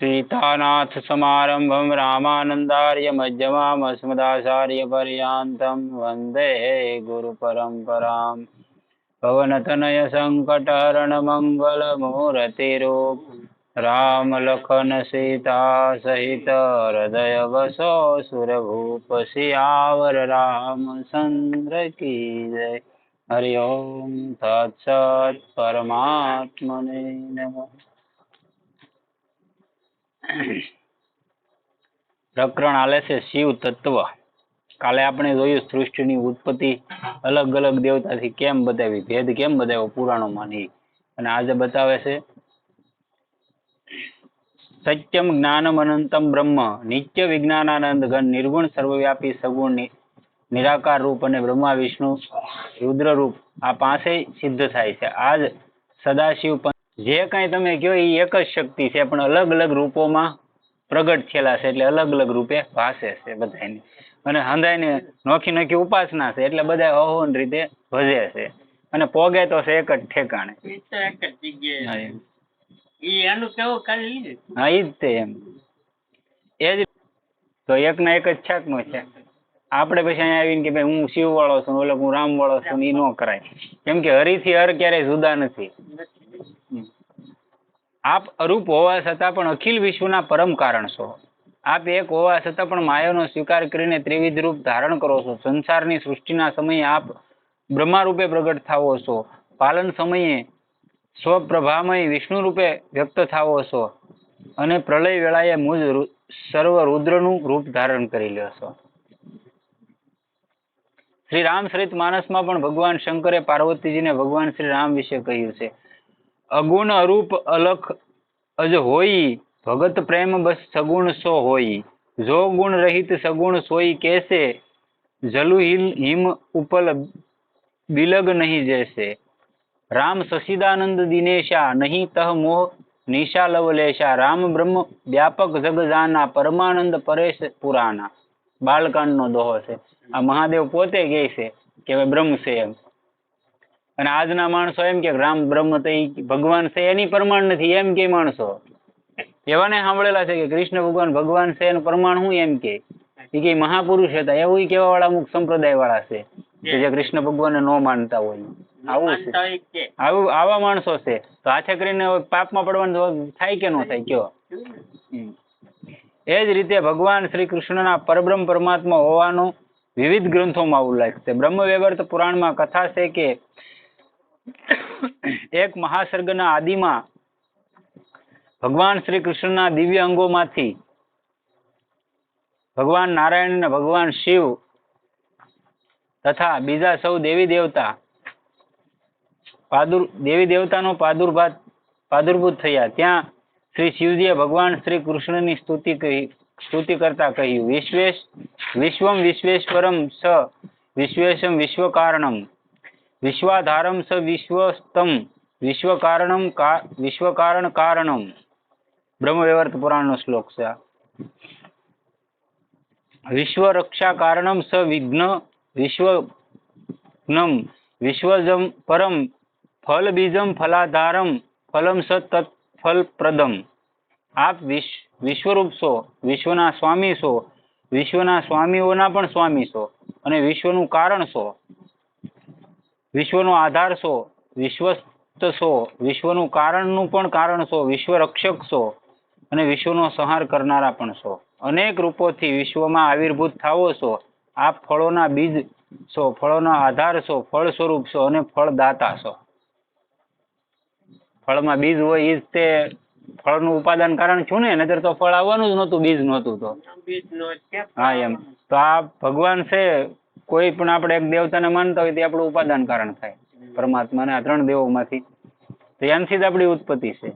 સીતાનાથ સમારંભમ રામાનંદાર્ય મધ્યમામ અસ્મદાચાર્ય પર્યાંતમ વંદે ગુરુ પરંપરામ ભવનતનય સંકટહરણ મંગલ મૂર્તિરૂપ રામ લખન સીતા સહિત હૃદય વસો સુરભૂપ શિયાવર રામચંદ્ર કી જય હરિ ઓમ તત્સત પરમાત્મને નમઃ પ્રકરણ આલે છે શિવ તત્વ. કાલે આપણે જોયું સૃષ્ટિની ઉત્પત્તિ અલગ અલગ દેવતાથી કેમ બતાવી, ભેદ કેમ બતાવ્યો પુરાણોમાં નહીં? અને આજે બતાવે છે, સત્યમ જ્ઞાનમ અનંતમ બ્રહ્મ, નિત્ય વિજ્ઞાનાનંદ ઘન નિર્ગુણ સર્વવ્યાપી સગુણ નિરાકાર રૂપ અને બ્રહ્મા વિષ્ણુ રુદ્ર રૂપ આ પાંચે સિદ્ધ થાય છે. આજ સદાશિવ જે કાંઈ તમે કહો એ એક જ શક્તિ છે પણ અલગ અલગ રૂપોમાં પ્રગટ થયેલા છે એટલે અલગ અલગ રૂપે ભાષે છે બધાની અને હંધાઈને નોખી નોખી ઉપાસના છે એટલે બધા અહોન રીતે ભજે છે. અને પોગે તો છે એક જ ઠેકાણે. હા ઈ જ તે એમ. એ જ તો એક ના એક જ છાક નો છે. આપણે પછી અહીંયા આવીને કે ભાઈ હું શિવ વાળો છું ઓલો હું રામ વાળો છું એ ન કરાય. કેમ કે હરિથી હર ક્યારેય જુદા નથી. આપ અરૂપ હોવા છતાં પણ અખિલ વિશ્વના પરમ કારણ છો આપ એક હોવા છતાં પણ માયાનો સ્વીકાર કરીને ત્રિવિધ રૂપ ધારણ કરો છો. સંસારની સૃષ્ટિના સમયે આપ બ્રહ્મા રૂપે પ્રગટ થાવો છો. પાલન સમયે સ્વપ્રભામય વિષ્ણુ રૂપે વ્યક્ત થાવો છો. અને પ્રલય વેળાએ મુજ સર્વ રુદ્રનું રૂપ ધારણ કરી લ્યો છો. શ્રી રામચરિત માનસમાં પણ ભગવાન શંકરે પાર્વતીજીને ભગવાન શ્રી રામ વિશે કહ્યું છે. અગુણ અરૂપ અલખ અજ હોઈ, ભગત પ્રેમ બસ સગુણ સો હોઈ. જો ગુણ રહિત સગુણ સોઈ કેસે, જલુ હિમ ઉપલ બિલગ નહીં જૈસે. રામ સશિદાનંદ દિનેશા, નહીં તહ મોહ નિશા લવલેશા રામ બ્રહ્મ વ્યાપક જગજાના પરમાનંદ પરેશ પુરાના બાળકાંડનો દોહો છે. આ મહાદેવ પોતે કહે છે કે બ્રહ્મ છે એમ. અને આજના માણસો એમ કે રામ બ્રહ્મ તો ભગવાન છે એની પ્રમાણ નથી એમ કે માણસો. એવાને સાંભળેલા છે કે કૃષ્ણ ભગવાન ભગવાન છે એનું પ્રમાણ હું એમ કે? એ કે મહાપુરુષ હતા એવું કેવા વાળા અમુક સંપ્રદાય વાળા છે કે જે કૃષ્ણ ભગવાનને ન માનતા હોય. આવું છે. આવું આવા માણસો છે. તો હાથે કરીને પાપમાં પડવાનું થાય કે ન થાય કયો. એ જ રીતે ભગવાન શ્રી કૃષ્ણના પરબ્રહ્મ પરમાત્મા હોવાનો વિવિધ ગ્રંથોમાં ઉલ્લેખ છે. બ્રહ્મ વૈવર્ત પુરાણમાં કથા છે કે એક મહાસર્ગના આદિમાં ભગવાન શ્રી કૃષ્ણના દિવ્ય અંગોમાંથી ભગવાન નારાયણ અને ભગવાન શિવ તથા બીજા સૌ દેવી દેવતા પાદુર, દેવી દેવતાનો પાદુર્ભાત, પાદુર્ભૂત થયા. ત્યાં શ્રી શિવજીએ ભગવાન શ્રી કૃષ્ણની સ્તુતિ કહી, સ્તુતિ કરતા કહ્યું, વિશ્વેશ, વિશ્વમ વિશ્વેશ્વરમ સ, વિશ્વેશમ વિશ્વકારણમ. વિશ્વાધારમ સ વિશ્વસ્તમ, વિશ્વકારણમ વિશ્વકારણ કારણમ બ્રહ્મવ્યવર્ત પુરાણનો શ્લોક છે વિશ્વ રક્ષા કારણમ સ વિઘ્ન વિશ્વજ્ઞમ વિશ્વજમ પરમ ફલ બીજમ ફલાધારમ, ફલમ સ તત્, ફલપ્રદમ. આપ વિશ્વ વિશ્વરૂપ છો, વિશ્વના સ્વામી છો, વિશ્વના સ્વામીઓના પણ સ્વામી છો અને વિશ્વનું કારણ છો. વિશ્વનો આધાર છો વિશ્વસ્ત છો વિશ્વનું કારણનું પણ કારણ છો વિશ્વ રક્ષક છો અને વિશ્વનો સંહાર કરનારા પણ છો. અનેક રૂપોથી વિશ્વમાં આવિર્ભૂત થાવો છો. આપ ફળોના બીજ છો ફળોના આધાર છો ફળ સ્વરૂપ છો અને ફળદાતા છો. ફળમાં બીજ હોય એ જ તે ફળનું ઉપાદાન કારણ છું ને નજર તો ફળ આવવાનું જ નહોતું બીજ નહોતું તો. હા એમ. તો આ ભગવાન છે કોઈ પણ આપણે એક દેવતાને માનતા હોય તે આપણું ઉપાદાન કારણ થાય. પરમાત્માને આ ત્રણ દેવોમાંથી. તો એનાથી જ આપણી ઉત્પત્તિ છે.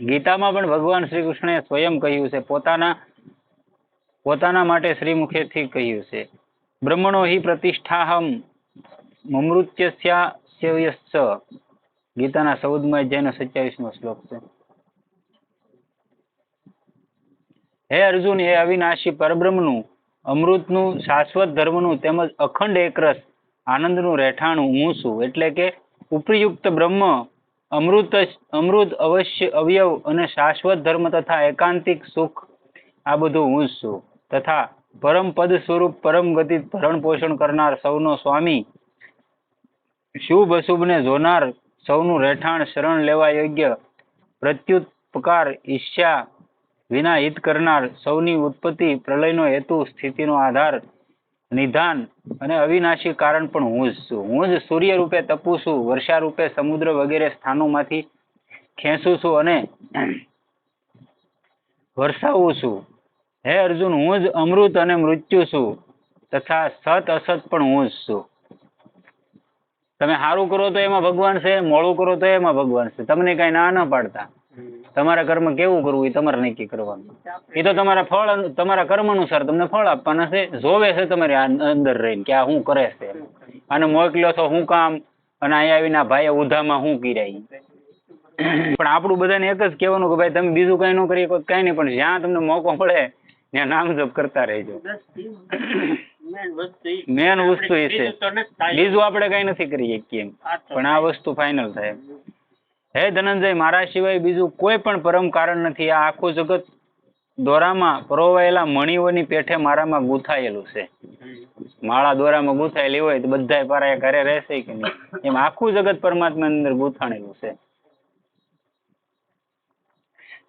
ગીતામાં પણ ભગવાન શ્રી કૃષ્ણે સ્વયં કહ્યું છે પોતાના પોતાના માટે શ્રીમુખેથી કહ્યું છે. બ્રહ્મણો હિ પ્રતિષ્ઠાહમ મમૃત્યસ્યાસ્યસ્ચ ગીતાના ચૌદમાં અધ્યાયનો સત્યાવીસમો શ્લોક છે. હે અર્જુન હે અવિનાશી પરબ્રહ્મનું અમૃતનું શાશ્વત ધર્મનું તેમજ અખંડ એકરસ આનંદનું રહેઠાણું હું છું. એટલે કે ઉપયુક્ત બ્રહ્મ, અમૃત અમૃત અવશ્ય અવયવ અને શાશ્વત ધર્મ તથા એકાંતિક સુખ આ બધું હું છું. તથા પરમ પદ સ્વરૂપ પરમ ગતિ ભરણ પોષણ કરનાર સૌનો સ્વામી, શુભ અશુભને જોનાર સૌનું રહેઠાણ શરણ લેવા યોગ્ય પ્રત્યુપકાર ઈચ્છા વિના હિત કરનાર સૌની ઉત્પત્તિ પ્રલયનો હેતુ, સ્થિતિનો આધાર, નિધાન અને અવિનાશી કારણ પણ હું જ છું. હું જ સૂર્ય રૂપે તપું છું વર્ષા રૂપે સમુદ્ર વગેરે સ્થાનોમાંથી ખેંચું છું અને વરસાવું છું. હે અર્જુન, હું જ અમૃત અને મૃત્યુ છું તથા સત અસત પણ હું જ છું. તમે સારું કરો તો એમાં ભગવાન છે, મોડું કરો તો એમાં ભગવાન છે. તમને કઈ ના ન પાડતા. તમારા કર્મ કેવું કરવું એ તમારે નક્કી કરવાનું. એ તો તમારા ફળ તમારા કર્મ અનુસાર તમને ફળ આપવાના છે, જોવે છે તમારે અંદર રહીને કે આ શું કરે છે અને મોકલ્યો તો શું કામ? અને અહીંયા આવીને ભાઈએ ઉધામાં શું કર્યા પણ આપણું બધાને એક જ કહેવાનું કે ભાઈ તમે બીજું કઈ ન કરી કઈ નહીં, પણ જ્યાં તમને મોકો મળે, ત્યાં નામ જપ કરતા રહેજો. મેન વસ્તુ એ છે. બીજું આપણે કઈ નથી કરી શકીએ પણ આ વસ્તુ ફાઇનલ થાય હે ધનંજય, મારા સિવાય બીજું કોઈ પણ પરમ કારણ નથી. આ આખું જગત દોરામાં પરોવાયેલા મણીઓની પેઠે મારામાં ગૂંથાયેલું છે. માળા દોરામાં ગૂંથાયેલી હોય તો બધા પારા ઘરે રહેશે કે નહીં? એમ આખું જગત પરમાત્મા અંદર ગૂંથાણેલું છે.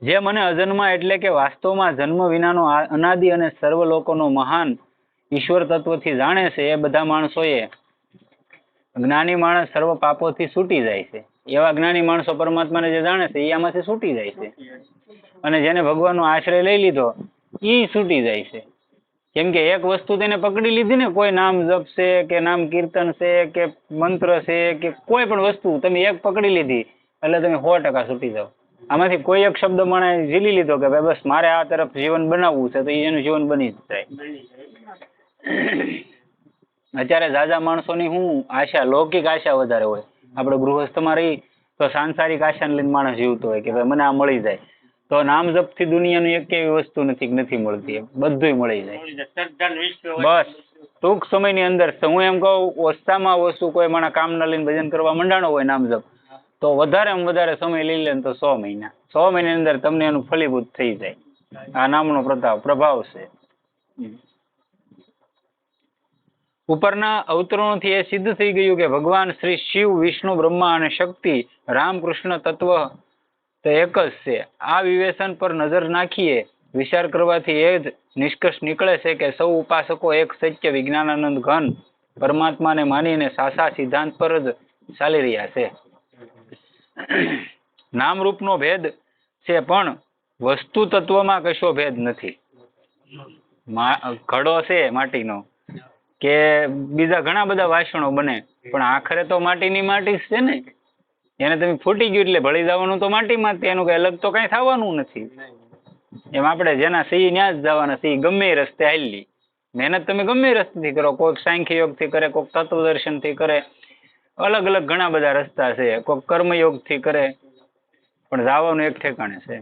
જે મને અજન્મા એટલે કે વાસ્તવમાં જન્મ વિનાનો અનાદિ અને સર્વ લોકોનો મહાન ઈશ્વર તત્વથી જાણે છે, એ બધા માણસોએ જ્ઞાની માણસ સર્વ પાપોથી છૂટી જાય છે. એવા જ્ઞાની માણસો પરમાત્માને જે જાણે છે એ આમાંથી છૂટી જાય છે. અને જેને ભગવાનનો આશ્રય લઈ લીધો એ છૂટી જાય છે. કેમ કે એક વસ્તુ તેને પકડી લીધી ને, કોઈ નામ જપ છે, કે નામ કીર્તન છે, કે મંત્ર છે, કે કોઈ પણ વસ્તુ તમે એક પકડી લીધી, એટલે તમે સો ટકા છૂટી જાઓ. આમાંથી કોઈ એક શબ્દ મને ઝીલી લીધો કે ભાઈ બસ મારે આ તરફ જીવન બનાવવું છે, તો એનું જીવન બની જાય. અત્યારે જાજા માણસોની હું આશા, લૌકિક આશા વધારે હોય. આપણે ગૃહસ્થમાં રહી તો સાંસારિક આશાને લઈને માણસ જીવતો હોય કે ભાઈ મને આ મળી જાય. તો નામ જપથી દુનિયાની એક એવી વસ્તુ નથી નથી મળતી. બધું મળી જાય. બસ. ટૂંક સમયની અંદર હું એમ કહું ઓછામાં ઓછું કોઈ મારા કામના લઈને ભજન કરવા મંડાણો હોય નામ જપ તો વધારેમાં વધારે સમય લઈ લે તો સો મહિના. સો મહિનાની અંદર તમને એનું ફલીભૂત થઈ જાય. આ નામનો પ્રતાપ પ્રભાવ છે. ઉપરના અવતરણોથી એ સિદ્ધ થઈ ગયું કે ભગવાન શ્રી શિવ, વિષ્ણુ, બ્રહ્મા અને શક્તિ, રામકૃષ્ણ તત્વ તો એક જ છે. આ વિવેચન પર નજર નાખીએ, વિચાર કરવાથી એ જ નિષ્કર્ષ નીકળે છે કે સૌ ઉપાસકો એક સત્ય વિજ્ઞાનાનંદ ઘન પરમાત્માને માનીને સાસા સિદ્ધાંત પર જ ચાલી રહ્યા છે. નામરૂપનો ભેદ છે પણ વસ્તુ તત્વમાં કશો ભેદ નથી. ઘડો છે માટીનો. કે બીજા ઘણા બધા વાસણો બને પણ આખરે તો માટીની માટી જ છે ને. એને તમે ફૂટી ગયું એટલે ભળી જવાનું તો માટીમાં જ એનું કઈ અલગ તો કઈ થવાનું નથી. એમ આપણે જેના સહી ન્યા જ જવાના સહી ગમે રસ્તે હાલી મહેનત તમે ગમે રસ્તેથી કરો કોઈક સાંખ્ય યોગથી કરે કોઈક તત્વદર્શનથી કરે. અલગ અલગ ઘણા બધા રસ્તા છે કોઈક કર્મયોગથી કરે પણ જવાનું એક ઠેકાણે છે.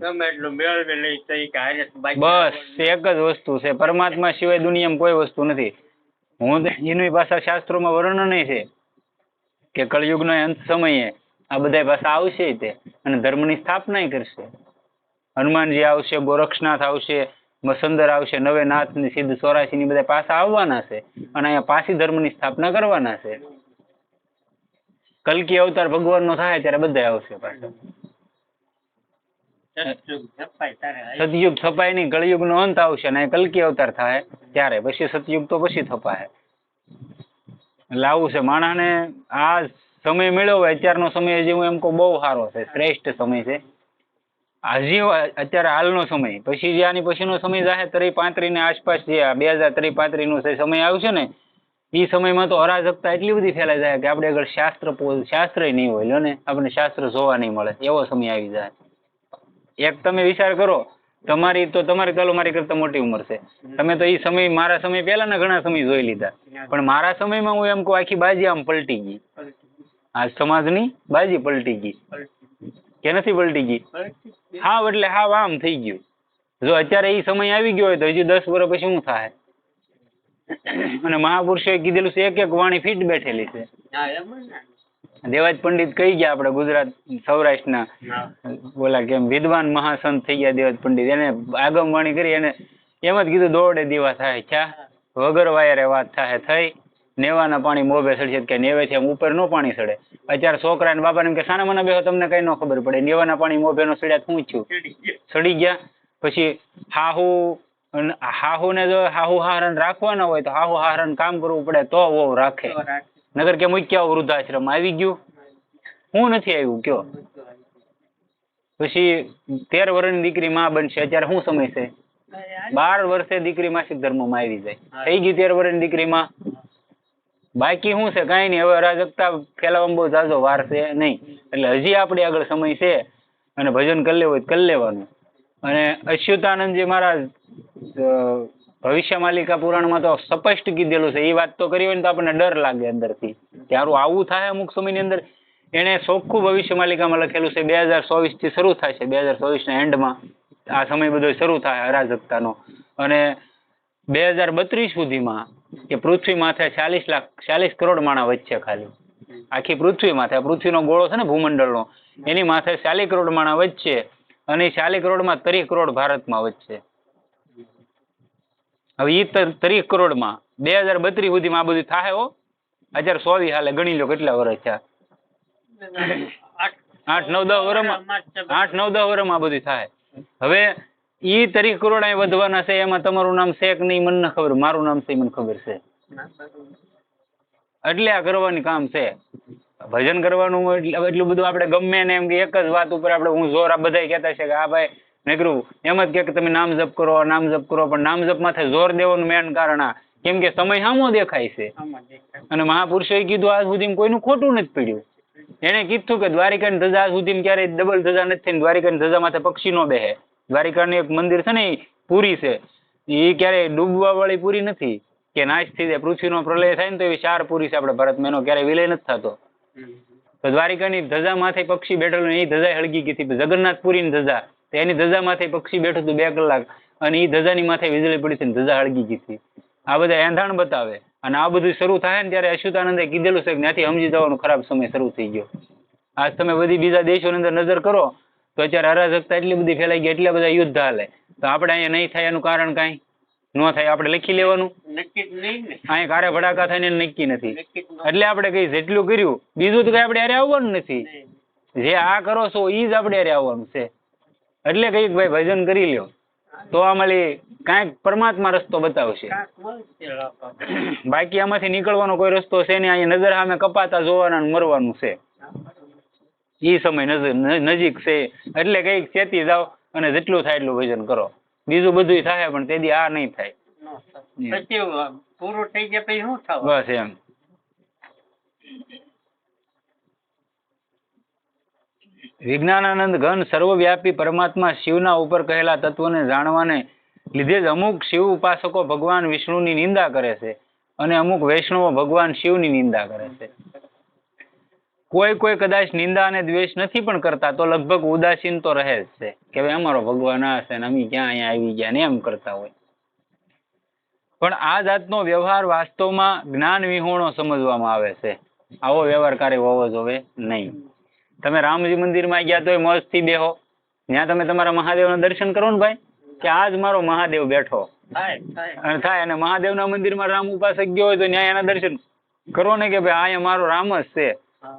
બસ એક જ વસ્તુ છે પરમાત્મા સિવાય દુનિયામાં કોઈ વસ્તુ નથી. હું એની પાછા શાસ્ત્રોમાં વર્ણન છે કે કળયુગનો અંત સમયે આ બધા પાછા આવશે તે અને ધર્મની સ્થાપના કરશે. હનુમાનજી આવશે, ગોરક્ષનાથ આવશે મસંદર આવશે નવે નાથની સિદ્ધ ચોરાશી ની બધા પાછા આવવાના છે અને અહીંયા પાછી ધર્મની સ્થાપના કરવાના છે. કલ્કી અવતાર ભગવાનનો થાય ત્યારે બધા આવશે પાછા. સત્યુગ થપાય નહીં કળિયુગ નો અંત આવશે અને કલકી અવતાર થાય ત્યારે. પછી સતયુગ તો પછી થપાય એટલે આવું છે માણસને આ સમય મેળવવો અત્યારનો સમય હજી હું એમ કહું બહુ સારો છે, શ્રેષ્ઠ સમય છે. હજી અત્યારે હાલનો સમય. પછી જે આની પછીનો સમય જાહે ત્રી પાંત્રી ને આસપાસ જે બે હજાર ત્રી પાંત્રી નો જે સમય આવશે ને એ સમયમાં તો અરાજકતા એટલી બધી ફેલાઈ જાય કે આપણે આગળ શાસ્ત્ર શાસ્ત્ર નહીં હોય. લ્યો ને આપણને શાસ્ત્ર જોવા નહીં મળે. એવો સમય આવી જાય. એક તમે વિચાર કરો તમારી તો તમારી ચાલો મારી કરતા મોટી ઉંમર છે. તમે તો એ સમય મારા સમય પહેલાના ઘણા સમય જોઈ લીધા. પણ મારા સમયમાં હું એમ કહું આખી બાજી આમ પલટી ગઈ. આ સમાજની બાજી પલટી ગઈ. કે નથી પલટી ગઈ? હા એટલે હાવ આમ થઈ ગયું. જો અત્યારે એ સમય આવી ગયો હોય તો હજી દસ વર્ષ પછી શું થાય? અને મહાપુરુષોએ કીધેલું છે એક એક વાણી ફીટ બેઠેલી છે. હા. દેવાજ પંડિત કહી ગયા આપણે ગુજરાત સૌરાષ્ટ્રના. બોલા કેમ વિદ્વાન મહાસંત થઈ ગયા દેવાજ પંડિત. એને આગમવાણી કરી એને એમ જ કીધું દોડે દીવા થાય ક્યાં? વગર વાયરે વાત થાય થઈ. નેવાના પાણી મોભે સડશે કે નેવે છે ઉપર નો પાણી સડે. અત્યારે છોકરા ને બાપા ને કે સાના મને બેહો તમને કઈ ન ખબર પડે. નેવાના પાણી મોભે નો સડ્યા હું છું? સડી ગયા. પછી હાહુ હાહુ ને જો હાહુ હારણ રાખવાના હોય તો હાહુ હારણ કામ કરવું પડે તો વો રાખે. નગર કે મૂક્યા વૃદ્ધાશ્રમ આવી ગયું? હું નથી આવ્યું, કયો? પછી તેર વર્ષની દીકરી માં બનશે, અત્યારે શું સમય છે? બાર વર્ષે દીકરી માસિક ધર્મમાં આવી જાય. થઈ ગઈ તેર વર્ષની દીકરીમાં બાકી શું છે? કઈ નહીં, હવે અરાજકતા ફેલાવવામાં બહુ જાજો વાર છે નહીં. એટલે હજી આપણે આગળ સમય છે અને ભજન કરી લેવું હોય કરી લેવાનું. અને અચ્યુતાનંદજી મહારાજ ભવિષ્ય માલિકા પુરાણમાં તો સ્પષ્ટ કીધેલું છે. એ વાત તો કરી હોય તો આપણને ડર લાગે અંદરથી. કે હારું આવું થાય અમુક સમયની અંદર? એણે ચોખ્ખું ભવિષ્ય માલિકામાં લખેલું છે બે હજાર ચોવીસથી શરૂ થાય છે. બે હજાર ચોવીસના એન્ડમાં આ સમય બધો શરૂ થાય અરાજકતાનો. અને બે હજાર બત્રીસ સુધીમાં કે પૃથ્વી માથે ચાલીસ લાખ, ચાલીસ કરોડ માણા વચ્ચે ખાલી. આખી પૃથ્વી માથે પૃથ્વીનો ગોળો છે ને ભૂમંડળનો, એની માથે ચાલીસ કરોડ માણા વચ્ચે અને ચાલીસ કરોડમાં ત્રીસ કરોડ ભારતમાં વચ્ચે. હવે એ ત્રીસ કરોડમાં. બે હજાર બત્રીસ સુધીમાં આ બધું થાય હો. હજાર સોવી હાલે, ગણી લો કેટલા વર્ષ છે આઠ- નવ, દસ વર્ષમાં આઠ, નવ, દસ વર્ષમાં આ બધું થાય. હવે ઈ ત્રીસ કરોડ અહીં વધવાના છે, એમાં તમારું નામ છે કે નહીં, મને ન ખબર. મારું નામ છે મને ખબર છે. એટલે આ કરવાની કામ છે. ભજન કરવાનું એટલું બધું આપણે ગમે ને એમ કે એક જ વાત ઉપર આપણે હું જોર આ બધા કહેતા છે કે આ ભાઈ નીકળું એમ જ કે તમે નામ જપ કરો નામ જપ કરો પણ નામ જપ માથે જોર દેવાનું મેન કારણ આ. કેમ કે સમય સામો દેખાય છે. અને મહાપુરુષોએ કીધું આજ સુધી કોઈનું ખોટું નથી પડ્યું. એને કીધું કે દ્વારિકાની ધજા આજ સુધી ક્યારેય ડબલ ધજા નથી થઈ દ્વારિકાની ધજા માથે પક્ષી નો બેહે. દ્વારિકાનું એક મંદિર છે ને ઈ પૂરી છે. એ ક્યારેય ડૂબવા વાળી પૂરી નથી. કે નાશ થઈ જાય પૃથ્વીનો પ્રલય થાય ને તો એવી ચાર પૂરી છે આપણે ભારતમાં એનો ક્યારેય વિલય નથી થતો. તો દ્વારિકાની ધજા માથે પક્ષી બેઠેલું એ ધજા હળગી ગઈ હતી. જગન્નાથપુરીની ધજા. તો એની ધજા માથે પક્ષી બેઠું હતું બે કલાક અને એ ધજાની માથે વીજળી પડી હતી ધજા હળગી ગઈ હતી. આ બધા એંધાણ બતાવે અને આ બધું શરૂ થાય ને ત્યારે અચ્યુતાનંદે કીધેલું છે કે ત્યાંથી સમજી જવાનો ખરાબ સમય શરૂ થઈ ગયો. આજ તમે બધી બીજા દેશોની અંદર નજર કરો તો અત્યારે અરાજકતા એટલી બધી ફેલાઈ ગઈ એટલા બધા યુદ્ધ હાલે. તો આપણે અહીંયા નહીં થાય એનું કારણ કાંઈ? ન થાય આપણે લખી લેવાનું? નક્કી અહીંયા કારે ભડાકા થાય ને નક્કી નથી. એટલે આપણે કઈ જેટલું કર્યું બીજું તો કઈ આપણે હારે આવવાનું નથી. જે આ કરો છો એ જ આપણે હારે આવવાનું છે. એટલે કંઈક ભાઈ ભજન કરી લ્યો. તો આમાં કાંઈક પરમાત્મા રસ્તો બતાવશે. બાકી આમાંથી નીકળવાનો કોઈ રસ્તો છે નહીં. અહીંયા નજર સામે કપાતા જોવાના મરવાનું છે. ઈ સમય નજર નજીક છે. એટલે કંઈક ચેતી જાઓ અને જેટલું થાય એટલું ભજન કરો. બીજું બધું થાય પણ તેથી આ નહીં થાય. પૂરું થઈ જાય પછી શું બસ એમ. વિજ્ઞાનાનંદ ઘન સર્વવ્યાપી પરમાત્મા શિવના ઉપર કહેલા તત્વને જાણવાને લીધે જ અમુક શિવ ઉપાસકો ભગવાન વિષ્ણુની નિંદા કરે છે અને અમુક વૈષ્ણવો ભગવાન શિવની નિંદા કરે છે. કોઈ કોઈ કદાચ નિંદા અને દ્વેષ નથી પણ કરતા તો લગભગ ઉદાસીન તો રહે જ છે કે ભાઈ અમારો ભગવાન આ છે ને અમે ક્યાં અહીંયા આવી ગયા ને એમ કરતા હોય. પણ આ જાતનો વ્યવહાર વાસ્તવમાં જ્ઞાન વિહોણો સમજવામાં આવે છે. આવો વ્યવહાર કાર્ય હોવો જોવે નહીં. તમે રામજી મંદિરમાં ગયા તોય મોજથી બેહો. ત્યાં તમે તમારા મહાદેવના દર્શન કરો ને ભાઈ કે આજ મારો મહાદેવ બેઠો. થાય અને મહાદેવના મંદિરમાં રામ ઉપાસક ગયો હોય તો ત્યાં એના દર્શન કરો ને કે ભાઈ અહીંયા મારો રામ જ છે.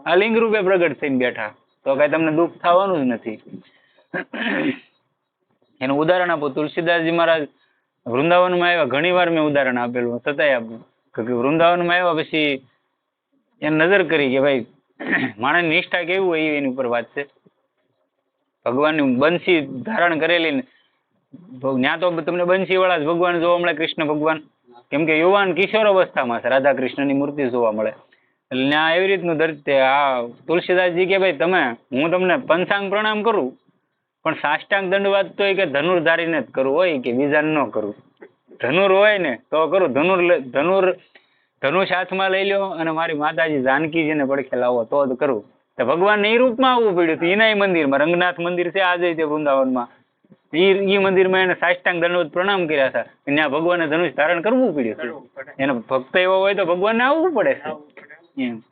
આ લિંગ રૂપે પ્રગટ થઈને બેઠા. તો કઈ તમને દુઃખ થવાનું જ નથી. એનું ઉદાહરણ આપું. તુલસીદાસજી મહારાજ વૃંદાવનમાં આવ્યા. ઘણી વાર મેં ઉદાહરણ આપેલું. છતાંય આપું કે કે વૃંદાવનમાં આવ્યા પછી એને નજર કરી કે ભાઈ માણસની નિષ્ઠા કેવી હોય એની ઉપર વાત છે. ભગવાનની બંસી ધારણ કરેલી ને તમને બંસી વાળા ભગવાન જોવા મળે, કૃષ્ણ ભગવાન. કેમ કે યુવાન કિશોર અવસ્થામાં છે રાધા કૃષ્ણની મૂર્તિ જોવા મળે. એટલે ત્યાં એવી રીતનું ધરતી આ તુલસીદાસજી કે ભાઈ, તમે, હું તમને પંચાંગ પ્રણામ કરું, પણ સાષ્ટાંગ દંડવાદ તો એ કે ધનુર્ધારીને જ કરવું હોય કે બીજાને ન કરવું ધનુર હોય ને તો કરું, ધનુર ધનુર ધનુષ હાથમાં લઈ લ્યો અને મારી માતાજી જાનકીજીને પડખે લાવો તો જ કરું. તો ભગવાન એ રૂપમાં આવવું પડ્યું હતું. એના મંદિરમાં રંગનાથ મંદિર છે આજે તે વૃંદાવનમાં. ઈ મંદિરમાં એને સાષ્ટાંગ દંડવત પ્રણામ કર્યા હતા. ત્યાં ભગવાને ધનુષ ધારણ કરવું પડ્યું એને ભક્ત એવો હોય તો ભગવાનને આવવું પડે છે. એમ.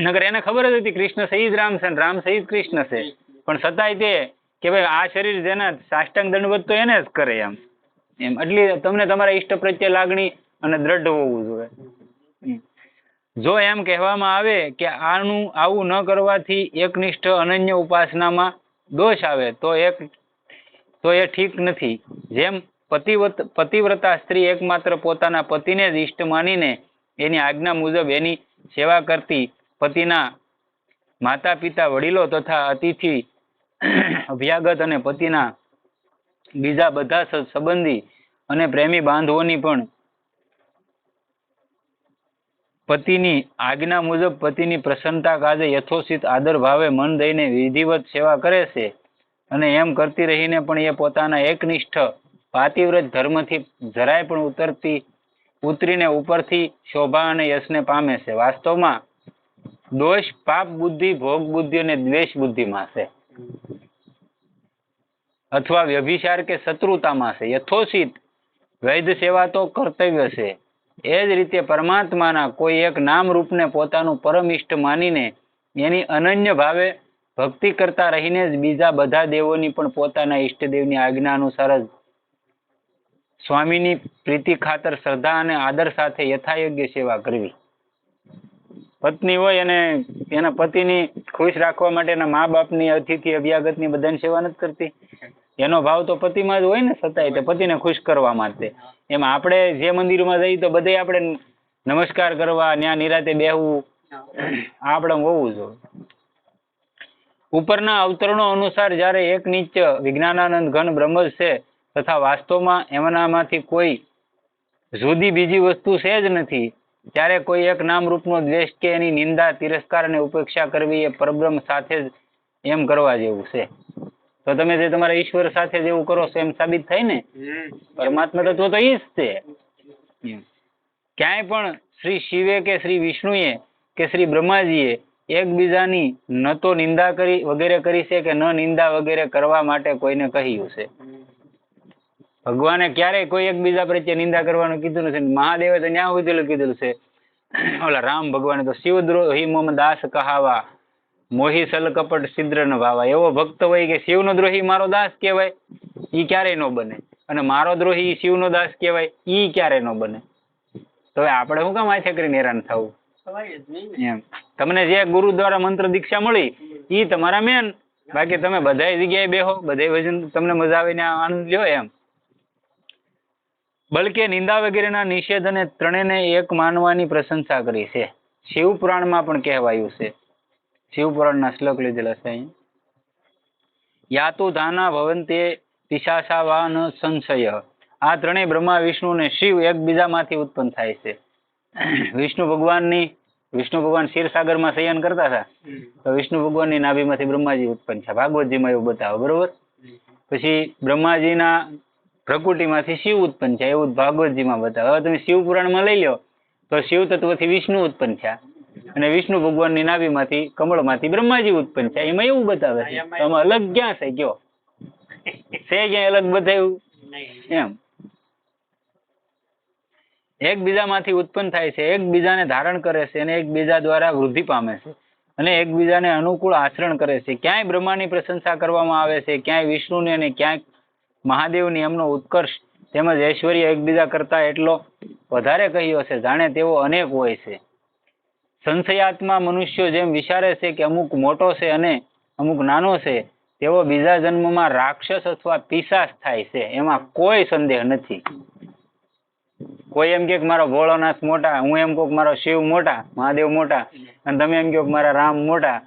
નગર એને ખબર જ હતી કૃષ્ણ સહિત રામ છે રામ સહિત કૃષ્ણ છે. પણ છતાંય તે કે ભાઈ આ શરીર જેના સાષ્ટાંગ દંડવત તો એને જ કરે એમ. એમ. એટલે તમને તમારા ઈષ્ટ પ્રત્યે લાગણી અને દ્રઢ હોવું જોઈએ. જો એમ કહેવામાં આવે કે આનું આવું ન કરવાથી એકનિષ્ઠ અનન્ય ઉપાસનામાં દોષ આવે, તો એક, તો એ ઠીક નથી. જેમ પતિવ્રત પતિવ્રતા સ્ત્રી એકમાત્ર પોતાના પતિને જ ઈષ્ટ માનીને એની આજ્ઞા મુજબ એની સેવા કરતી પતિના માતા પિતા વડીલો તથા અતિથિ, અભ્યાગત અને પતિના બીજા બધા સંબંધી અને પ્રેમી બાંધવોની પણ પતિની આજ્ઞા મુજબ પતિની પ્રસન્નતા કાજે યથોચિત આદર ભાવે મન દઈને વિધિવત સેવા કરે છે. અને એમ કરતી રહીને પણ એ પોતાના એકનિષ્ઠ, પાતિવ્રત ધર્મથી જરાય પણ ઉતરતી, ઉતરીને ઉપરથી શોભા અને યશને પામે છે. વાસ્તવમાં દોષ, પાપ બુદ્ધિ, ભોગ બુદ્ધિ અને દ્વેષ બુદ્ધિમાં છે. અથવા વ્યભિચાર કે શત્રુતામાં છે. યથોચિત વૈધ સેવા તો કર્તવ્ય છે. એ જ રીતે પરમાત્માના કોઈ એક નામ રૂપને પોતાનું પરમ ઇષ્ટ માનીને એની અનન્ય ભાવે ભક્તિ કરતા રહીને જ બીજા બધા દેવોની પણ પોતાના ઈષ્ટદેવની આજ્ઞા અનુસાર જ સ્વામીની પ્રીતિ ખાતર શ્રદ્ધા અને આદર સાથે યથાયોગ્ય સેવા કરવી. પત્ની હોય અને એના પતિની ખુશ રાખવા માટે એના મા બાપની અતિથિ અભ્યાગતની બધાની સેવા નથી કરતી. એનો ભાવ તો પતિમાં જ હોય ને સતાય તે પતિને ખુશ કરવા માટે. એમાં આપણે જે મંદિરમાં જઈએ તો બધે આપણે નમસ્કાર કરવા ત્યાં નિરાતે બેહવું આપણે હોવું જોઈએ. ઉપરના અવતરણો અનુસાર જ્યારે એક નીચ વિજ્ઞાનાનંદ ઘન બ્રહ્મ છે તથા વાસ્તવમાં એમનામાંથી કોઈ જુદી બીજી વસ્તુ છે જ નથી, ત્યારે કોઈ એક નામ રૂપનો દ્વેષ કે એની નિંદા, તિરસ્કાર અને ઉપેક્ષા કરવી એ પરબ્રહ્મ સાથે જ એમ કરવા જેવું છે. તો તમે જે તમારા ઈશ્વર સાથે જેવું કરો છો એમ સાબિત થાય ને? પરમાત્મા તત્વ તો ઈ જ છે ક્યાંય પણ શ્રી શિવે કે શ્રી વિષ્ણુએ કે શ્રી બ્રહ્માજીએ એકબીજાની ન તો નિંદા કરી વગેરે કરી છે કે ન નિંદા વગેરે કરવા માટે કોઈને કહ્યું છે. ભગવાને ક્યારેય કોઈ એકબીજા પ્રત્યે નિંદા કરવાનું કીધું નથી. મહાદેવે તો ન્યા સુધીલું કીધું છે. ઓલા રામ ભગવાને તો શિવદ્રોહી મોમ દાસ કહાવા. મોહી સલ કપટ સિદ્ર ન ભાવા એવો ભક્ત હોય કે શિવનો દ્રોહી મારો દાસ કહેવાય, ઈ ક્યારેય ન બને. અને મારો દ્રોહી શિવનો દાસ કહેવાય, ઈ ક્યારેય ન બને. તો આપણે શું કામ આછે કરીને હેરાન થવું. એમ. તમને જે ગુરુ દ્વારા મંત્ર દીક્ષા મળી, ઈ તમારા મેન બાકી તમે બધાય જગ્યાએ બેહો, બધાય વજન તમને મજા આવીને આનંદ લ્યો એમ. બલકે નિંદા વગેરેના નિષેધ અને ત્રણેયને એક માનવાની પ્રશંસા કરી છે. શિવ પુરાણમાં પણ કહેવાયું છે. શિવ પુરાણના શ્લોક લીધેલા છે અહીં. યાતુ ધાના ભવંતે પિશાસાવાન સંશય. આ ત્રણેય બ્રહ્મા વિષ્ણુ અને શિવ એકબીજામાંથી ઉત્પન્ન થાય છે. વિષ્ણુ ભગવાનની વિષ્ણુ ભગવાન ક્ષીરસાગરમાં શયન કરતા હતા. તો વિષ્ણુ ભગવાનની નાભીમાંથી બ્રહ્માજી ઉત્પન્ન છે ભાગવતજીમાં એવું બતાવે બરોબર? પછી બ્રહ્માજીના પ્રકૃતિમાંથી શિવ ઉત્પન્ન છે એવું ભાગવતજીમાં બતાવે. હવે તમે શિવ પુરાણમાં લઈ લો તો શિવ તત્વથી વિષ્ણુ ઉત્પન્ન થયા. અને વિષ્ણુ ભગવાનની નાભીમાંથી કમળમાંથી બ્રહ્માજી ઉત્પન્ન છે એમાં એવું બતાવે છે. આમાં અલગ ક્યાં છે? કયો? છે ક્યાં અલગ બતાવ્યું? એમ. એકબીજામાંથી ઉત્પન્ન થાય છે. એકબીજાને ધારણ કરે છે અને એકબીજા દ્વારા વૃદ્ધિ પામે છે. અને એકબીજાને અનુકૂળ આચરણ કરે છે. ક્યાંય બ્રહ્માની પ્રશંસા કરવામાં આવે છે ક્યાંય વિષ્ણુની અને ક્યાંક મહાદેવની એમનો ઉત્કર્ષ તેમજ ઐશ્વર્ય એકબીજા કરતા એટલો વધારે કહ્યો છે જાણે તેઓ અનેક હોય છે. સંશયાત્મા મનુષ્યો જેમ વિચારે છે કે અમુક મોટો છે અને અમુક નાનો છે, તેઓ બીજા જન્મમાં રાક્ષસ અથવા પિશાચ થાય છે. એમાં કોઈ સંદેહ નથી. કોઈ એમ કે મારો ભોળોનાથ મોટા, હું એમ કહું મારો શિવ મોટા, મહાદેવ મોટા, અને તમે એમ કહો મારા રામ મોટા,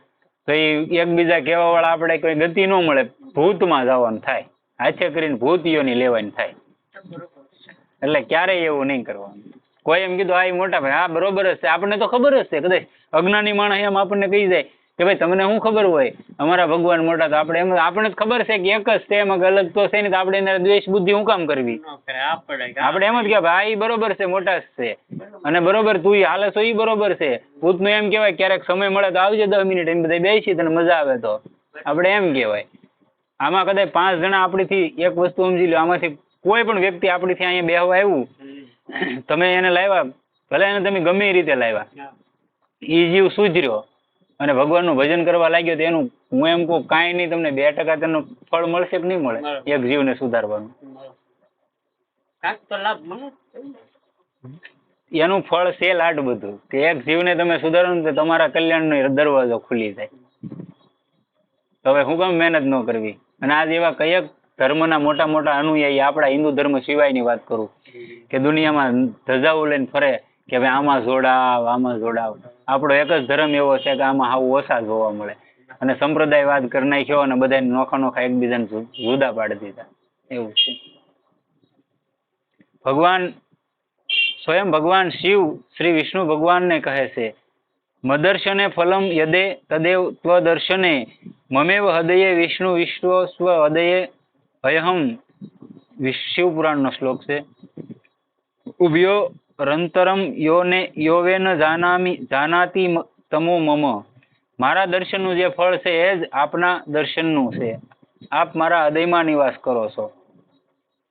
તો એ એકબીજા કહેવા વાળા આપણે કોઈ ગતિ ન મળે, ભૂતમાં જવાનું થાય. હાથે કરીને ભૂતિઓની લેવાની થાય. એટલે ક્યારેય એવું નહીં કરવાનું. કોઈ એમ કીધું આ મોટા ભાઈ હા બરોબર જ છે. આપણને તો ખબર જ છે. કદાચ અજ્ઞાની માણસ એમ આપણને કહી જાય કે ભાઈ તમને શું ખબર હોય? અમારા ભગવાન મોટા તો આપણે એમ આપણને જ ખબર છે કે એક જ છે એમાં અલગ તો છે ને તો આપણે એના દ્વેષ બુદ્ધિ શું કામ કરવી? આપણે એમ જ કે ભાઈ બરોબર છે મોટા જ છે. અને બરોબર તું હાલે છો ઈ બરોબર છે. પૂતનું એમ કહેવાય ક્યારેક સમય મળે તો આવજે દસ મિનિટ એમ બધા બેસી તને મજા આવે તો. આપણે એમ કહેવાય. આમાં કદાચ પાંચ જણા આપણીથી એક વસ્તુ સમજી લો આમાંથી કોઈ પણ વ્યક્તિ આપણીથી અહીંયા બેહવા આવ્યું. તમે એને લાવ્યા ભલે એને તમે ગમે એ રીતે લાવ્યા. એ જીવ સુધર્યો અને ભગવાનનું ભજન કરવા લાગ્યો તો એનું હું એમ કહું કાંઈ નહીં તમને બે ટકા તેનું ફળ મળશે કે નહીં મળે. એક જીવને સુધારવાનું. એનું ફળ છે લાટ બધું. કે એક જીવને તમે સુધારો ને તો તમારા કલ્યાણનો દરવાજો ખુલી જાય હવે હું કેમ મહેનત ન કરવી. અને આજ એવા કયેક ધર્મના મોટા મોટા અનુયાયી આપણા હિન્દુ ધર્મ સિવાયની વાત કરું કે દુનિયામાં ધજાઓ લઈને ફરે કે ભાઈ આમાં જોડાવ આમાં જોડાવ. આપણો એક જ ધર્મ એવો છે કે આમાં આવું ઓછા જોવા મળે. અને સંપ્રદાયવાદ કરી નાખ્યો અને બધાને નોખા નોખા એકબીજાને જુદા પાડી દીધા. એવું છે. ભગવાન, સ્વયં ભગવાન શિવ, શ્રી વિષ્ણુ ભગવાનને કહે છે, મદર્શને ફલમ યદે તદેવ ત્વદર્શને, મમેવ હૃદયે વિષ્ણુ વિશ્વ સ્વ હૃદયે અયહમ વિશ- શિવ પુરાણનો શ્લોક છે. ઉભ્યો રંતરમ યોને યોવેન જાનામી, જાનાતિ તમો મમ. મારા દર્શનનું જે ફળ છે એ જ આપના દર્શનનું છે. આપ મારા હૃદયમાં નિવાસ કરો છો.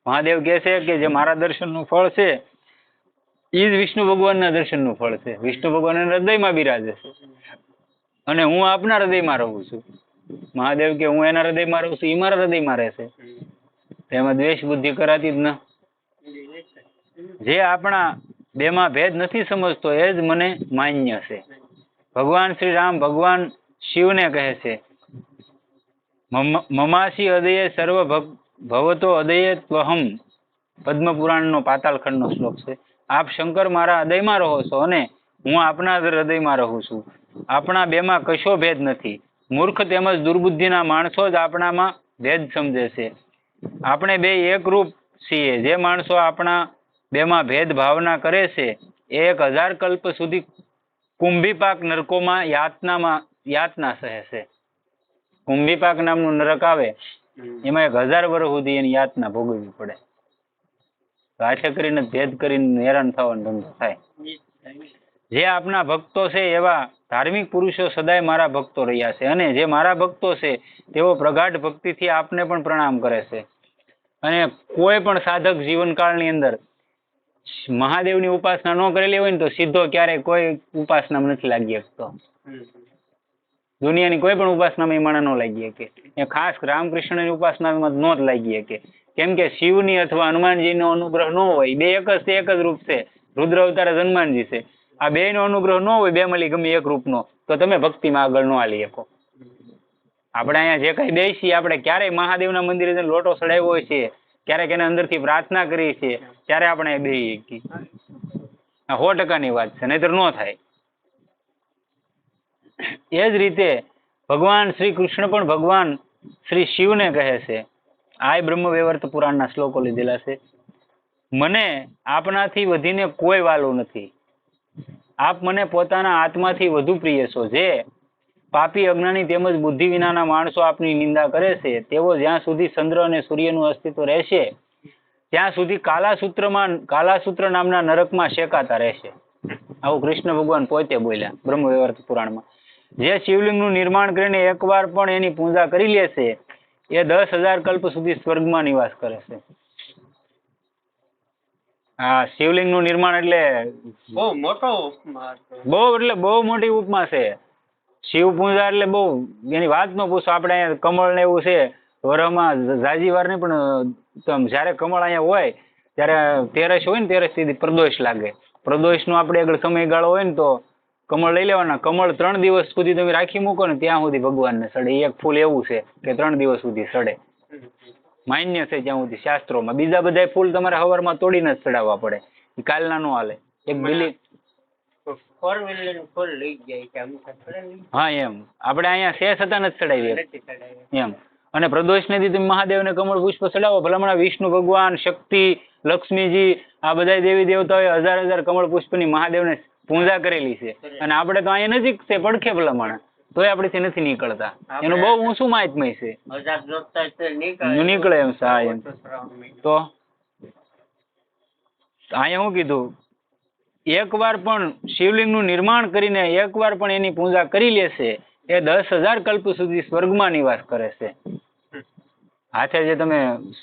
મહાદેવ કહે છે કે જે મારા દર્શનનું ફળ છે એ જ વિષ્ણુ ભગવાનના દર્શનનું ફળ છે. વિષ્ણુ ભગવાન હૃદયમાં બિરાજે છે. અને હું આપના હૃદયમાં રહું છું. મહાદેવ કે હું એના હૃદયમાં રહું છું એ મારા હૃદયમાં રહેશે એમાં દ્વેષ બુદ્ધિ કરાતી જ ન. જે આપણા બેમાં ભેદ નથી સમજતો, એ જ મને માન્ય છે. ભગવાન શ્રી રામ, ભગવાન શિવને કહે છે મમાસી હૃદયે સર્વ ભવતો હૃદયે ત્વહમ. પદ્મપુરાણનો પાતાળખંડનો પાતાળ ખંડનો શ્લોક છે. આપ શંકર મારા હૃદયમાં રહો છો અને હું આપના હૃદયમાં રહું છું. આપણા બેમાં કશો ભેદ નથી. મૂર્ખ તેમજ દુર્બુદ્ધિના માણસો જ આપણામાં ભેદ સમજે છે. આપણે બે એકરૂપ છીએ. જે માણસો આપણા બેમાં ભેદ ભાવના કરે છે એ એક હજાર કલ્પ સુધી કુંભીપાક નરકોમાં યાતનામાં યાતના સહે છે. કુંભીપાક નામનું નરક આવે એમાં એક હજાર વર્ષ સુધી એની યાતના ભોગવવી પડે. હાથે કરીને ભેદ કરીને હેરાન થવાનો ધંધો થાય. જે આપના ભક્તો છે એવા ધાર્મિક પુરુષો સદાય મારા ભક્તો રહ્યા છે અને જે મારા ભક્તો છે, તેઓ પ્રગાઢ ભક્તિથી આપને પણ પ્રણામ કરે છે. અને કોઈ પણ સાધક જીવનકાળની અંદર મહાદેવની ઉપાસના ન કરેલી હોય ને તો સીધો ક્યારેય કોઈ ઉપાસનામાં નથી લાગી શકતો. દુનિયાની કોઈ પણ ઉપાસનામાં એ માણસ ન લાગી શકે. એ ખાસ રામકૃષ્ણની ઉપાસનામાં ન જ લાગી શકે. કેમ કે શિવની અથવા હનુમાનજીનો અનુગ્રહ ન હોય, બે એક જ એક જ રૂપ છે. રુદ્ર અવતાર હનુમાનજી છે. આ બે નો અનુગ્રહ ન હોય, બે મળી ગમે એક રૂપનો, તો તમે ભક્તિમાં આગળ ન હાલી શકો. આપણે અહીંયા જે કઈ બેસી આપણે ક્યારેય મહાદેવના મંદિરે લોટો ચડાવ્યો હોય છે, ક્યારેક એને અંદરથી પ્રાર્થના કરી છીએ, ત્યારે આપણે બેસી સો ટકાની વાત છે, નહીતર ન થાય. એ જ રીતે ભગવાન શ્રી કૃષ્ણ પણ ભગવાન શ્રી શિવને કહે છે આ બ્રહ્મ વૈવર્ત પુરાણના શ્લોકો લીધેલા છે. મને આપનાથી વધીને કોઈ વાલું નથી. આપ મને પોતાના આત્માથી વધુ પ્રિય છો જે પાપી અજ્ઞાની તેમજ બુદ્ધિ વિનાના માણસો આપની નિંદા કરે છે, તેઓ જ્યાં સુધી ચંદ્ર અને સૂર્યનું અસ્તિત્વ રહેશે, ત્યાં સુધી કાલાસૂત્રમાં, કાલાસૂત્ર નામના નરકમાં શેકાતા રહેશે. આવું કૃષ્ણ ભગવાન પોતે બોલ્યા બ્રહ્મ વૈવર્ત પુરાણમાં. જે શિવલિંગનું નિર્માણ કરીને એકવાર પણ એની પૂજા કરી લે છે, એ દસ હજાર કલ્પ સુધી સ્વર્ગમાં નિવાસ કરે છે. હા શિવલિંગનું નિર્માણ એટલે બહુ મોટો ઉપમા બહુ એટલે બહુ મોટી ઉપમા છે. શિવ પૂજા એટલે બહુ એની વાત ન પૂછો. આપણે અહીંયા કમળ ને એવું છે વરમાં જાજી વાર નહીં પણ જ્યારે કમળ અહીંયા હોય ત્યારે તેરસ હોય ને તેરસ સુધી પ્રદોષ લાગે. પ્રદોષનો આપણે આગળ સમયગાળો હોય ને તો કમળ લઈ લેવાના. કમળ ત્રણ દિવસ સુધી તમે રાખી મૂકો ને ત્યાં સુધી ભગવાનને સડે. એક ફૂલ એવું છે કે ત્રણ દિવસ સુધી સડે. માન્ય છે જ્યાં સુધી શાસ્ત્રોમાં. બીજા બધા ફૂલ તમારે હવારમાં તોડીને જ ચડાવવા પડે. કાલના નો હાલે. એક બિલી ફોર વ્હીલર ફૂલ લઈ જાય છે અમુક ખબર નહીં? હા એમ. આપણે અહીંયા શેષ હતા નથી ચડાવીએ. એમ. અને પ્રદોષને દી મહાદેવ મહાદેવને કમળ પુષ્પ ચડાવો. ભલામણા વિષ્ણુ ભગવાન શક્તિ લક્ષ્મીજી આ બધા દેવી દેવતાઓએ હજાર હજાર કમળ પુષ્પની મહાદેવને પૂજા કરેલી છે. અને આપણે તો અહીંયા નજીક છે પડખે ભલામણા. તોય આપણેથી નથી નીકળતા? એનું બહુ ઊંચું મહાત્મય છે. નીકળે. એમ છે, એમ. તો અહીંયા શું કીધું એકવાર પણ શિવલિંગનું નિર્માણ કરીને એકવાર પણ એની પૂજા કરી લેશે એ દસ હજાર કલ્પ સુધી સ્વર્ગમાં નિવાસ કરે છે. હાથે જે તમે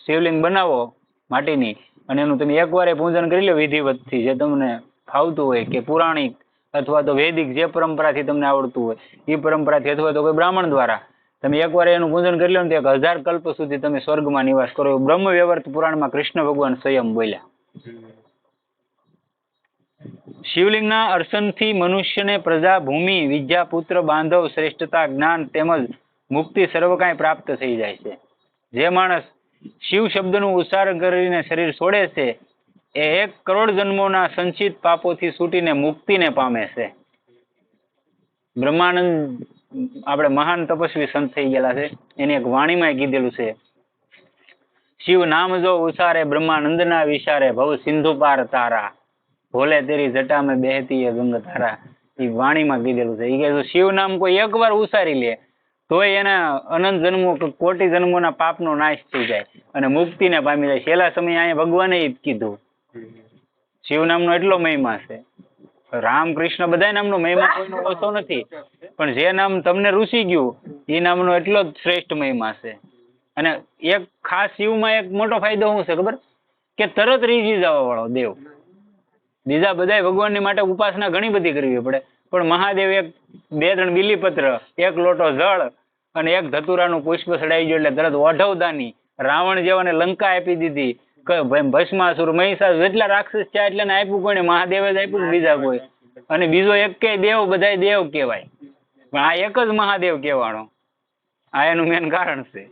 શિવલિંગ બનાવો માટીની અને એનું તમે એકવાર એ પૂજન કરી લો વિધિવતથી જે તમને ફાવતું હોય કે પુરાણિક અથવા તો વૈદિક જે પરંપરાથી તમને આવડતું હોય એ પરંપરાથી અથવા તો કોઈ બ્રાહ્મણ દ્વારા તમે એકવાર એનું પૂજન કરી લો ને એક હજાર કલ્પ સુધી તમે સ્વર્ગમાં નિવાસ કરો. બ્રહ્મ વ્યવર્ત પુરાણમાં કૃષ્ણ ભગવાન સ્વયં બોલ્યા. શિવલિંગના અર્ચનથી મનુષ્યને પ્રજા, ભૂમિ, વિદ્યા, પુત્ર, બાંધવ, શ્રેષ્ઠતા, જ્ઞાન તેમજ મુક્તિ સર્વ કાંઈ પ્રાપ્ત થઈ જાય છે. જે માણસ શિવ શબ્દનું ઉચ્ચારણ કરીને શરીર છોડે છે એ એક કરોડ જન્મોના સંચિત પાપોથી છૂટીને મુક્તિને પામે છે. બ્રહ્માનંદ આપણે મહાન તપસ્વી સંત થઈ ગયેલા છે. એની એક વાણીમાં કીધેલું છે, શિવ નામ જો ઉસારે બ્રહ્માનંદના વિચારે ભવ સિંધુ પાર તારા, ભોલે તેરી જટા મેં બેહતી એ ગંગ તારા. એ વાણીમાં કીધેલું છે. એ કહે શિવ નામ કોઈ એકવાર ઉસારી લે, તોય એના અનંત જન્મો કોટી જન્મોના પાપનો નાશ થઈ જાય અને મુક્તિને પામી જાય. છેલ્લા સમયે અહીંયા ભગવાને જ કીધું. શિવ નામનો એટલો મહિમા છે. રામ કૃષ્ણ બધા નામનો મહિમા કોઈનો ઓછો નથી. પણ જે નામ તમને રૂસી ગયું, એ નામનો એટલો જ શ્રેષ્ઠ મહિમા છે. અને એક ખાસ શિવમાં એક મોટો ફાયદો શું છે ખબર? કે તરત રીઝી જવા વાળો દેવ. બીજા બધા ભગવાનની માટે ઉપાસના ઘણી બધી કરવી પડે. પણ મહાદેવ એક બે ત્રણ બીલીપત્ર, એક લોટો જળ અને એક ધતુરાનું પુષ્પ ચડાઈ ગયું એટલે તરત ઓઢવદાની રાવણ જેવાને લંકા આપી દીધી. ભસ્માસુર મહિષાસુર જેટલા રાક્ષસ છે એટલે આપ્યું કોને મહાદેવે જ આપ્યું બીજા કોઈ? અને બીજો એક કે દેવ બધા દેવ કહેવાય. પણ આ એક જ મહાદેવ કહેવાનો. આ એનું મેન કારણ છે.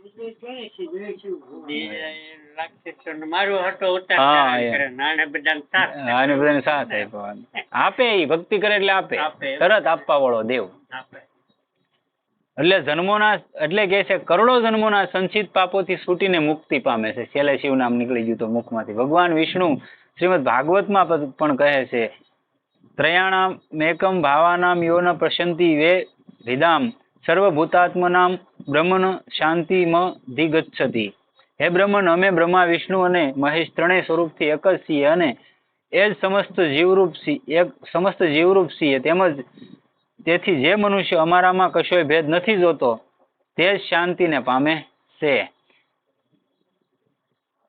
આપે ભક્તિ કરે એટલે આપે. આપે. તરત આપવા વાળો દેવ. આપે. એટલે જન્મોના, એટલે કે છે કરોડો જન્મોના સંચિત પાપોથી છૂટીને મુક્તિ પામે છે. છેલ્લે શિવ નામ નીકળી ગયું તો મુખમાંથી. ભગવાન વિષ્ણુ શ્રીમદ ભાગવતમાં પણ કહે છે, ત્રયાણામ મેકમ ભાવાનામ યોન પ્રશંતિ વે વિદામ. સર્વભૂતાત્મનામ બ્રહ્મન શાંતિમ ધિગચ્છતિ. હે બ્રહ્મન અમે બ્રહ્મા, વિષ્ણુ અને મહેશ ત્રણેય સ્વરૂપથી એક જ છીએ અને એ જ સમસ્ત જીવરૂપ છીએ એક, સમસ્ત જીવરૂપ છીએ. તેમજ તેથી જે મનુષ્ય અમારામાં કશોય ભેદ નથી જોતો તે જ શાંતિને પામે છે.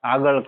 આગળ